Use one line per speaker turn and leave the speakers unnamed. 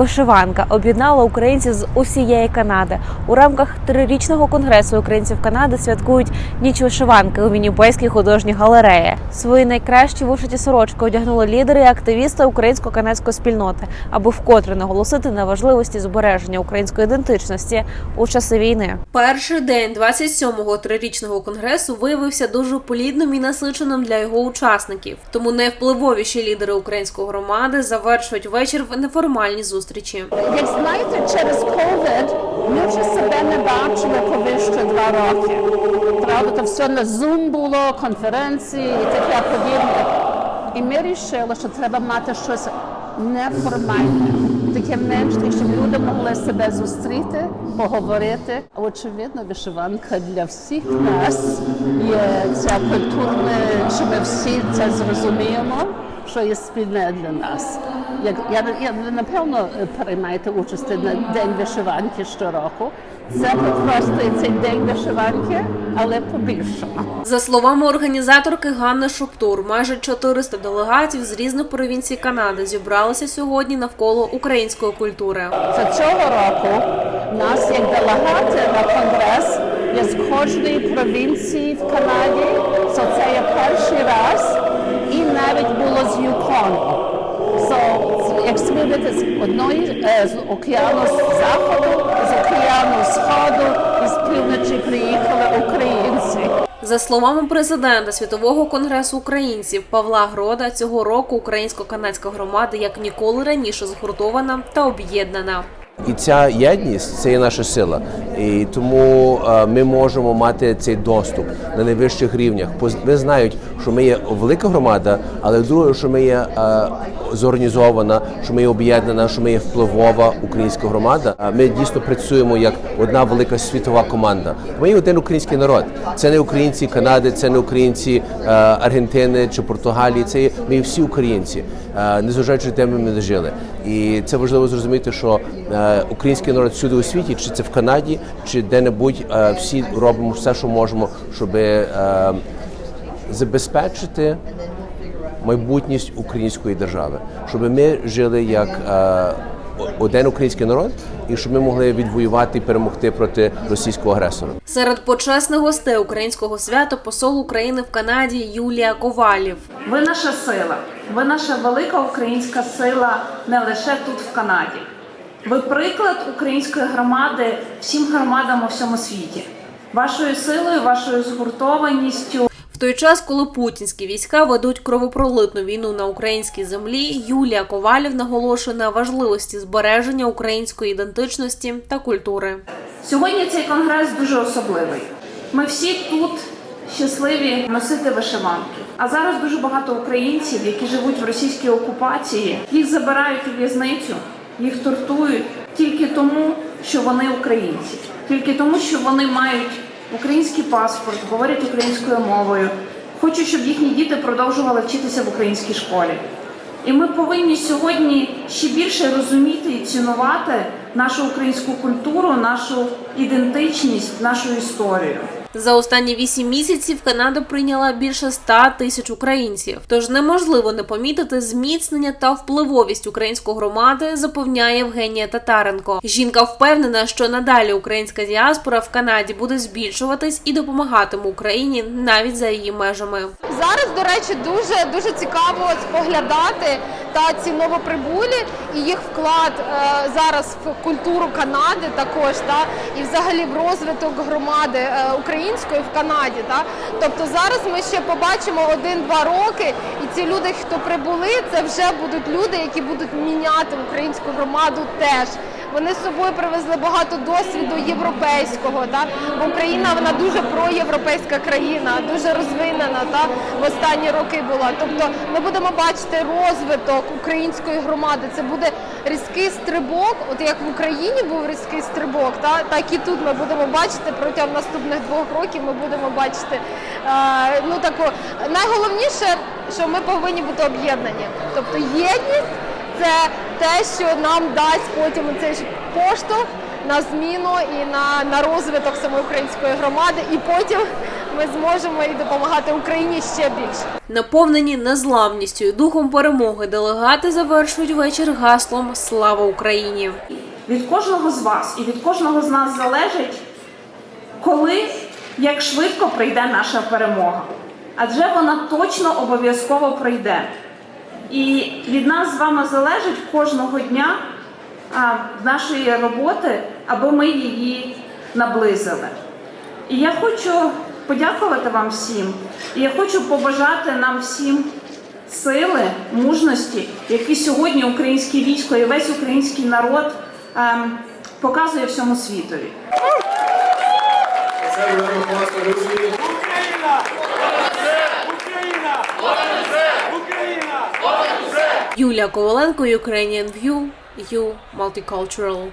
Вишиванка об'єднала українців з усієї Канади. У рамках трирічного конгресу українців Канади святкують ніч вишиванки у Вінніпейській художній галереї. Свої найкращі вишиті сорочки одягнули лідери і активісти українсько-канадської спільноти, аби вкотре наголосити на важливості збереження української ідентичності у часи війни. Перший день 27-го трирічного конгресу виявився дуже плідним і насиченим для його учасників. Тому найвпливовіші лідери української громади завершують вечір в неформальній зустрічі.
Як знаєте, через ковід ми вже себе не бачили повище два роки. Правда, то все на Zoom було, конференції і таке подібне. І ми вирішили, що треба мати щось неформальне, таке менше, щоб люди могли себе зустріти, поговорити. Очевидно, вишиванка для всіх нас є ця культурна, що ми всі це зрозуміємо що є спільне для нас. Як я, я ви напевно приймаєте участь на день вишиванки щороку. Це просто цей день вишиванки, але побільшено.
За словами організаторки Ганни Шоптур, майже 400 делегатів з різних провінцій Канади зібралися сьогодні навколо української культури.
За цього року нас як делегати на конгрес є з кожної провінції в Канаді. Це є перший раз, і навіть було з Юкону. Видите, з одної з океану заходу, з океану сходу і з півночі приїхали українці.
За словами президента Світового конгресу українців Павла Грода, цього року українсько-канадська громада як ніколи раніше згуртована та об'єднана.
І ця єдність це є наша сила, і тому е, ми можемо мати цей доступ на найвищих рівнях. Ми знають, що ми є велика громада, але друге, що ми є е, зорганізована, що ми є об'єднана, що ми є впливова українська громада. А Ми дійсно працюємо як одна велика світова команда. Ми є один український народ. Це не українці Канади, це не українці е, Аргентини чи Португалії. Це є ми всі українці, е, на де ми не жили. І це важливо зрозуміти, що е, український народ всюди у світі, чи це в Канаді, чи де-небудь, е, всі робимо все, що можемо, щоб забезпечити майбутність української держави, щоб ми жили як один український народ, і щоб ми могли відвоювати і перемогти проти російського агресора.
Серед почесних гостей українського свята посол України в Канаді Юлія Ковалів.
Ви наша сила, ви наша велика українська сила не лише тут в Канаді. Ви приклад української громади всім громадам у всьому світі. Вашою силою, вашою згуртованістю,
той час, коли путінські війська ведуть кровопролитну війну на українській землі, Юлія Ковалів наголошує на важливості збереження української ідентичності та культури.
Сьогодні цей конгрес дуже особливий. Ми всі тут щасливі носити вишиванки. А зараз дуже багато українців, які живуть в російській окупації, їх забирають у в'язницю, їх тортують тільки тому, що вони українці, тільки тому, що вони мають український паспорт, говорять українською мовою, хочуть, щоб їхні діти продовжували вчитися в українській школі. І ми повинні сьогодні ще більше розуміти і цінувати нашу українську культуру, нашу ідентичність, нашу історію.
За останні вісім місяців Канада прийняла більше 100 тисяч українців. Тож неможливо не помітити зміцнення та впливовість української громади, запевняє Євгенія Татаренко. Жінка впевнена, що надалі українська діаспора в Канаді буде збільшуватись і допомагатиме Україні навіть за її межами.
Зараз, до речі, дуже дуже цікаво споглядати та ці новоприбулі і їх вклад е, зараз в культуру Канади також, та і взагалі в розвиток громади е, української в Канаді. Та тобто зараз ми ще побачимо один-два роки, і ці люди, хто прибули, це вже будуть люди, які будуть міняти українську громаду теж. Вони з собою привезли багато досвіду європейського. Та? Україна вона дуже проєвропейська країна, дуже розвинена та в останні роки була. Тобто ми будемо бачити розвиток української громади. Це буде різкий стрибок, от як в Україні був різкий стрибок, та так і тут ми будемо бачити протягом наступних двох років. Ми будемо бачити е, ну таку найголовніше, що ми повинні бути об'єднані, тобто єдність це те, що нам дасть потім цей ж поштовх на зміну і на, на розвиток самої української громади, і потім ми зможемо і допомагати Україні ще більше.
Наповнені незламністю і духом перемоги, делегати завершують вечір гаслом Слава Україні.
Від кожного з вас і від кожного з нас залежить, коли, як швидко прийде наша перемога. Адже вона точно обов'язково прийде. І від нас з вами залежить кожного дня а, нашої роботи, аби ми її наблизили. І я хочу подякувати вам всім. І я хочу побажати нам всім сили, мужності, які сьогодні українське військо і весь український народ ем, показує всьому світові.
Україна! Україна! Україна!
Юлія Коваленко, Ukrainian View, You Multicultural.